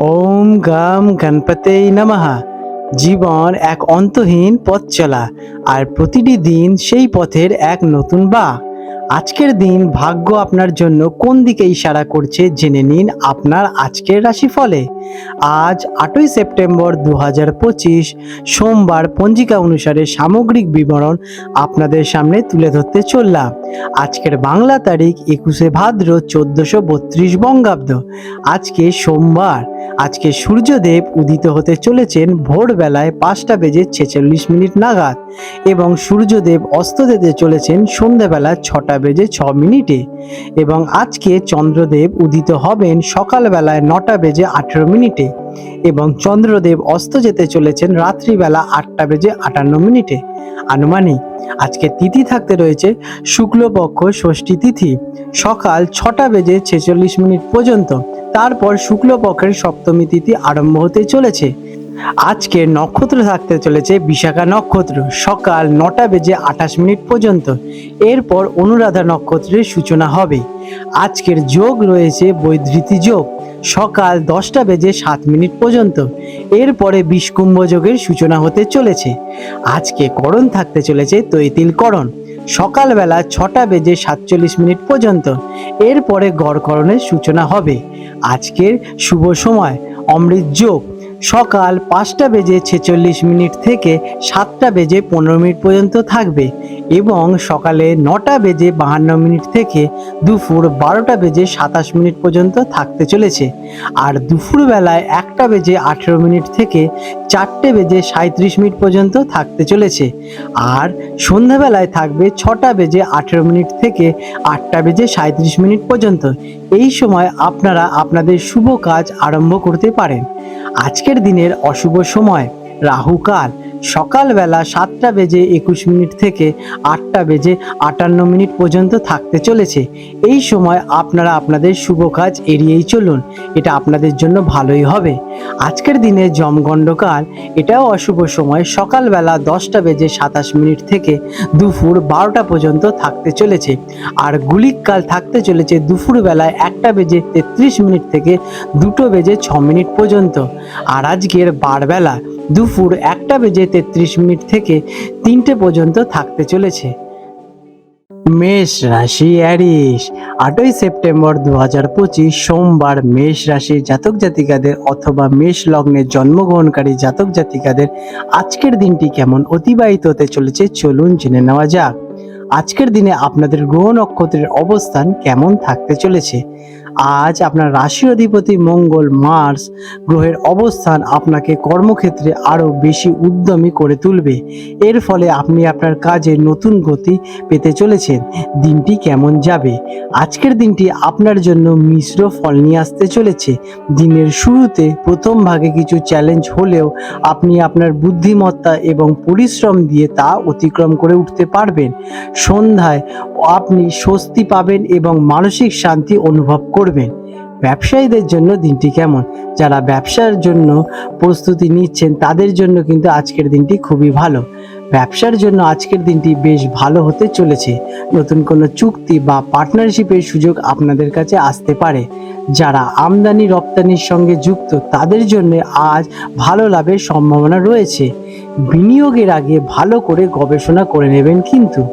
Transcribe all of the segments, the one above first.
ওম গাম গণপতে নমহা জীবন এক অন্তহীন পথ চলা, আর প্রতিটি দিন সেই পথের এক নতুন বা। আজকের দিন ভাগ্য আপনার জন্য কোন দিকে ইশারা করছে জেনে নিন আপনার আজকের রাশিফলে। আজ আটই সেপ্টেম্বর দু হাজার পঁচিশ, সোমবার পঞ্জিকা অনুসারে সামগ্রিক বিবরণ আপনাদের সামনে তুলে ধরতে চললাম। আজকের বাংলা তারিখ একুশে ভাদ্র চোদ্দশো বত্রিশ বঙ্গাব্দ। আজকে সোমবার, আজকে সূর্যদেব উদিত হতে চলেছেন ভোরবেলায় পাঁচটা বেজে ছেচল্লিশ মিনিট নাগাদ এবং সূর্যদেব অস্ত যেতে চলেছেন সন্ধ্যাবেলা ছটা বেজে ছ মিনিটে। এবং আজকে চন্দ্রদেব উদিত হবেন সকালবেলায় নটা বেজে আঠেরো মিনিটে এবং চন্দ্রদেব অস্ত যেতে চলেছেন রাত্রিবেলা আটটা বেজে আটান্ন মিনিটে। আনুমানিক আজকে তিথি থাকতে রয়েছে শুক্লপক্ষ ষষ্ঠী তিথি। সকাল ছটা বেজে ছেচল্লিশ মিনিট পর্যন্ত। তারপর শুক্লপক্ষের সপ্তমী তিথি আরম্ভ হতে চলেছে। আজকে নক্ষত্র থাকতে চলেছে বিশাখা নক্ষত্র। সকাল নটা বেজে আঠাশ মিনিট পর্যন্ত। এরপর অনুরাধা নক্ষত্রের সূচনা হবে। আজকের যোগ রয়েছে বৈধৃতি যোগ। সকাল দশটা বেজে সাত মিনিট পর্যন্ত। এরপরে বিষকুম্ভ যোগের সূচনা হতে চলেছে। আজকে করণ থাকতে চলেছে তৈতিল করণ। সকালবেলা ছটা বেজে সাতচল্লিশ মিনিট পর্যন্ত। এরপরে গড়করণের সূচনা হবে। আজকের শুভ সময় অমৃত যোগ। সকাল পাঁচটা বেজে ছেচল্লিশ মিনিট থেকে সাতটা বেজে পনেরো মিনিট পর্যন্ত থাকবে এবং সকালে নটা বেজে বাহান্ন মিনিট থেকে দুপুর বারোটা বেজে সাতাশ মিনিট পর্যন্ত থাকতে চলেছে। আর দুপুরবেলায় একটা বেজে আঠেরো মিনিট থেকে চারটে বেজে সাঁত্রিশ মিনিট পর্যন্ত থাকতে চলেছে। আর সন্ধ্যাবেলায় থাকবে ছটা বেজে আঠেরো মিনিট থেকে আটটা বেজে সাঁত্রিশ মিনিট পর্যন্ত। এই সময় আপনারা আপনাদের শুভ কাজ আরম্ভ করতে পারেন। আজকের দিনের অশুভ সময় রাহুকাল সকালবেলা সাতটা বেজে একুশ মিনিট থেকে আটটা বেজে আটান্ন মিনিট পর্যন্ত থাকতে চলেছে। এই সময় আপনারা আপনাদের শুভ কাজ এড়িয়েই চলুন, এটা আপনাদের জন্য ভালোই হবে। আজকের দিনে জমগণ্ডকাল এটাও অশুভ সময়, সকালবেলা দশটা বেজে সাতাশ মিনিট থেকে দুপুর বারোটা পর্যন্ত থাকতে চলেছে। আর গুলিককাল থাকতে চলেছে দুপুরবেলায় একটা বেজে তেত্রিশ মিনিট থেকে দুটো বেজে ছ মিনিট পর্যন্ত। আর আজকের বারবেলা দুপুর একটা বেজে তেত্রিশ মিনিট থেকে তিনটে পর্যন্ত থাকতে চলেছে। মেষ রাশি অ্যারিস আটই সেপ্টেম্বর দু হাজার পঁচিশ সোমবার মেষ রাশির জাতক জাতিকাদের অথবা মেষ লগ্নে জন্মগ্রহণকারী জাতক জাতিকাদের আজকের দিনটি কেমন অতিবাহিত হতে চলেছে চলুন জেনে নেওয়া যাক। আজকের দিনে আপনাদের গ্রহ নক্ষত্রের অবস্থান কেমন থাকতে চলেছে? আজ আপনার রাশি অধিপতি মঙ্গল, মার্স গ্রহের অবস্থান আপনাকে কর্মক্ষেত্রে আরও বেশি উদ্যমী করে তুলবে। এর ফলে আপনি আপনার কাজে নতুন গতি পেতে চলেছেন। দিনটি কেমন যাবে? আজকের দিনটি আপনার জন্য মিশ্র ফল নিয়ে আসতে চলেছে। দিনের শুরুতে প্রথম ভাগে কিছু চ্যালেঞ্জ হলেও আপনি আপনার বুদ্ধিমত্তা এবং পরিশ্রম দিয়ে তা অতিক্রম করে উঠতে পারবেন। সন্ধ্যায় আপনি স্বস্তি পাবেন এবং মানসিক শান্তি অনুভব করবেন। ব্যবসায়ীদের জন্য দিনটি কেমন? যারা ব্যবসার জন্য প্রস্তুতি নিচ্ছেন, তাদের জন্য কিন্তু আজকের দিনটি খুবই ভালো। ব্যবসার জন্য আজকের দিনটি বেশ ভালো হতে চলেছে। নতুন কোনো চুক্তি বা পার্টনারশিপের সুযোগ আপনাদের কাছে আসতে পারে। যারা আমদানি রপ্তানির সঙ্গে যুক্ত, তাদের জন্য আজ ভালো লাভের সম্ভাবনা রয়েছে। বিনিয়োগের আগে ভালো করে গবেষণা করে নেবেন কিন্তু।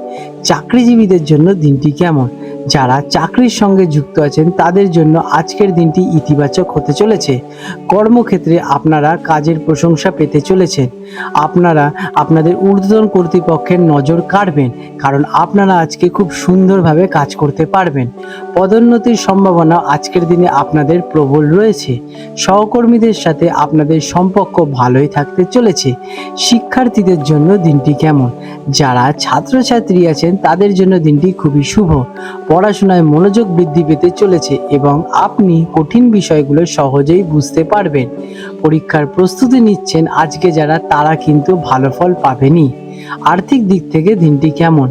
চাকরিজীবীদের জন্য দিনটি কেমন? যারা চাকরির সঙ্গে যুক্ত আছেন, তাদের জন্য আজকের দিনটি ইতিবাচক হতে চলেছে। কর্মক্ষেত্রে আপনারা কাজের প্রশংসা পেতে চলেছেন। আপনারা আপনাদের ঊর্ধ্বতন কর্তৃপক্ষের নজর কাড়বেন, কারণ আপনারা আজকে খুব সুন্দরভাবে কাজ করতে পারবেন। পদোন্নতির সম্ভাবনা আজকের দিনে আপনাদের প্রবল রয়েছে। সহকর্মীদের সাথে আপনাদের সম্পর্ক ভালোই থাকতে চলেছে। শিক্ষার্থীদের জন্য দিনটি কেমন? যারা ছাত্রছাত্রী আছেন, তাদের জন্য দিনটি খুবই শুভ। পড়াশোনায় মনোযোগ বৃদ্ধি পেতে চলেছে এবং আপনি কঠিন বিষয়গুলো সহজেই বুঝতে পারবেন। পরীক্ষার প্রস্তুতি নিচ্ছেন আজকে যারা, তারা কিন্তু ভালো ফল পাবেনি আর্থিক দিক থেকে দিনটি কেমন?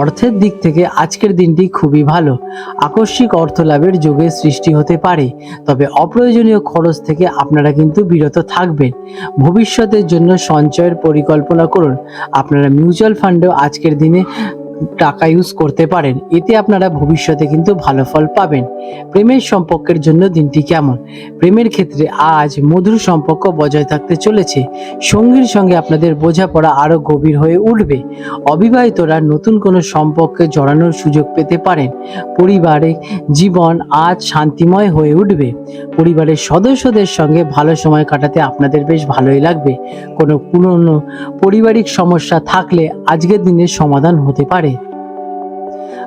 অর্থের দিক থেকে আজকের দিনটি খুবই ভালো। আকস্মিক অর্থ লাভের যোগের সৃষ্টি হতে পারে, তবে অপ্রয়োজনীয় খরচ থেকে আপনারা কিন্তু বিরত থাকবেন। ভবিষ্যতের জন্য সঞ্চয়ের পরিকল্পনা করুন। আপনারা মিউচুয়াল ফান্ডেও আজকের দিনে টাকা ইউজ করতে পারেন, এতে আপনারা ভবিষ্যতে কিন্তু ভালো ফল পাবেন। প্রেমের সম্পর্কের জন্য দিনটি কেমন? প্রেমের ক্ষেত্রে আজ মধুর সম্পর্ক বজায় থাকতে চলেছে। সঙ্গীর সঙ্গে আপনাদের বোঝাপড়া আরও গভীর হয়ে উঠবে। অবিবাহিতরা নতুন কোনো সম্পর্কে জড়ানোর সুযোগ পেতে পারেন। পরিবারে জীবন আজ শান্তিময় হয়ে উঠবে। পরিবারের সদস্যদের সঙ্গে ভালো সময় কাটাতে আপনাদের বেশ ভালোই লাগবে। কোনো পুরনো পারিবারিক সমস্যা থাকলে আজকের দিনে সমাধান হতে পারে।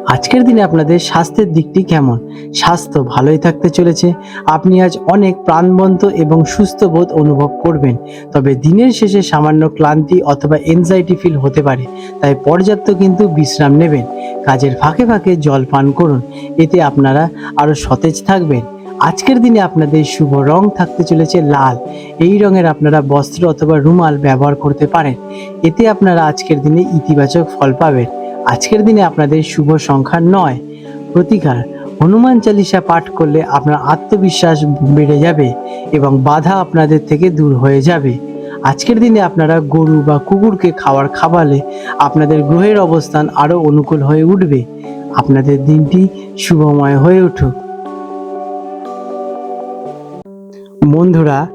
আজকের দিনে আপনাদের স্বাস্থ্যের দিকটি কেমন? স্বাস্থ্য ভালোই থাকতে চলেছে। আপনি আজ অনেক প্রাণবন্ত এবং সুস্থ বোধ অনুভব করবেন। তবে দিনের শেষে সামান্য ক্লান্তি অথবা এনজাইটি ফিল হতে পারে। তাই পর্যাপ্ত কিন্তু বিশ্রাম নেবেন। কাজের ফাঁকে ফাঁকে জল পান করুন। এতে আপনারা আরও সতেজ থাকবেন। আজকের দিনে আপনাদের শুভ রং থাকতে চলেছে লাল। এই রঙের আপনারা বস্ত্র অথবা রুমাল ব্যবহার করতে পারেন। এতে আপনারা আজকের দিনে ইতিবাচক ফল পাবেন। আজকের দিনে আপনাদের শুভ সংখ্যা নয়। প্রতিকার, হনুমান চালিসা পাঠ করলে আপনার আত্মবিশ্বাস বেড়ে যাবে এবং বাধা আপনাদের থেকে দূর হয়ে যাবে। আজকের দিনে আপনারা গরু বা কুকুরকে খাওয়ার খাওয়ালে আপনাদের গ্রহের অবস্থান আরও অনুকূল হয়ে উঠবে। আপনাদের দিনটি শুভময় হয়ে উঠুক। বন্ধুরা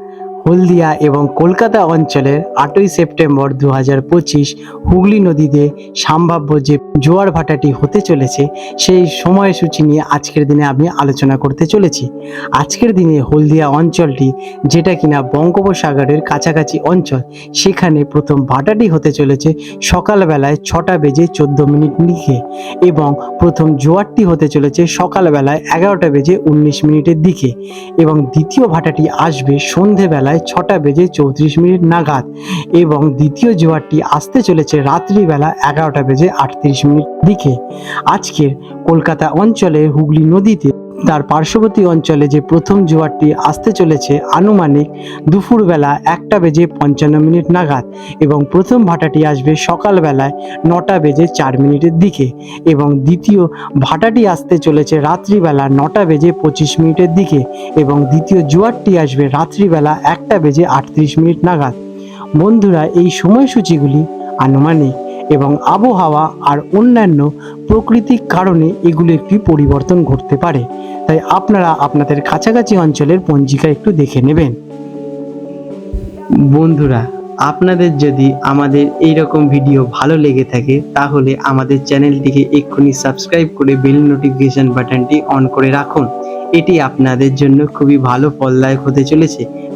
হলদিয়া এবং কলকাতা অঞ্চলের আটই সেপ্টেম্বর দু হাজার পঁচিশ হুগলি নদীতে সম্ভাব্য যে জোয়ার ভাটাটি হতে চলেছে, সেই সময়সূচি নিয়ে আজকের দিনে আমি আলোচনা করতে চলেছি। আজকের দিনে হলদিয়া অঞ্চলটি, যেটা কিনা বঙ্গোপসাগরের কাছাকাছি অঞ্চল, সেখানে প্রথম ভাটাটি হতে চলেছে সকালবেলায় ছটা বেজে চোদ্দ মিনিট লিখে এবং প্রথম জোয়ারটি হতে চলেছে সকালবেলায় এগারোটা বেজে উনিশ মিনিটের দিকে এবং দ্বিতীয় ভাটাটি আসবে সন্ধেবেলায় ছটা বেজে চৌত্রিশ মিনিট নাগাদ এবং দ্বিতীয় জোয়ারটি আসতে চলেছে রাত্রিবেলা এগারোটা বেজে আটত্রিশ মিনিট দিকে। আজকের কলকাতা অঞ্চলে হুগলি নদীতে তার পার্শ্ববর্তী অঞ্চলে যে প্রথম জোয়ারটি আসতে চলেছে, আনুমানিক দুপুরবেলা একটা বেজে পঞ্চান্ন মিনিট নাগাদ এবং প্রথম ভাটাটি আসবে সকালবেলায় নটা বেজে চার মিনিটের দিকে এবং দ্বিতীয় ভাটাটি আসতে চলেছে রাত্রিবেলা নটা বেজে পঁচিশ মিনিটের দিকে এবং দ্বিতীয় জোয়ারটি আসবে রাত্রিবেলা একটা বেজে আটত্রিশ মিনিট নাগাদ। বন্ধুরা, এই সময়সূচিগুলি আনুমানিক এবং আবহাওয়া আর অন্যান্য প্রকৃতিক কারণে এগুলো একটি পরিবর্তন ঘটতে পারে। তাই আপনারা আপনাদের কাছাকাছি অঞ্চলের পঞ্জিকা একটু দেখে নেবেন। বন্ধুরা, আপনাদের যদি আমাদের এই রকম ভিডিও ভালো লেগে থাকে, তাহলে আমাদের চ্যানেলটিকে এক্ষুনি সাবস্ক্রাইব করে বেল নোটিফিকেশন বাটনটি অন করে রাখুন। এটি আপনাদের জন্য খুবই ভালো, ফলদায়ক হতে চলেছে।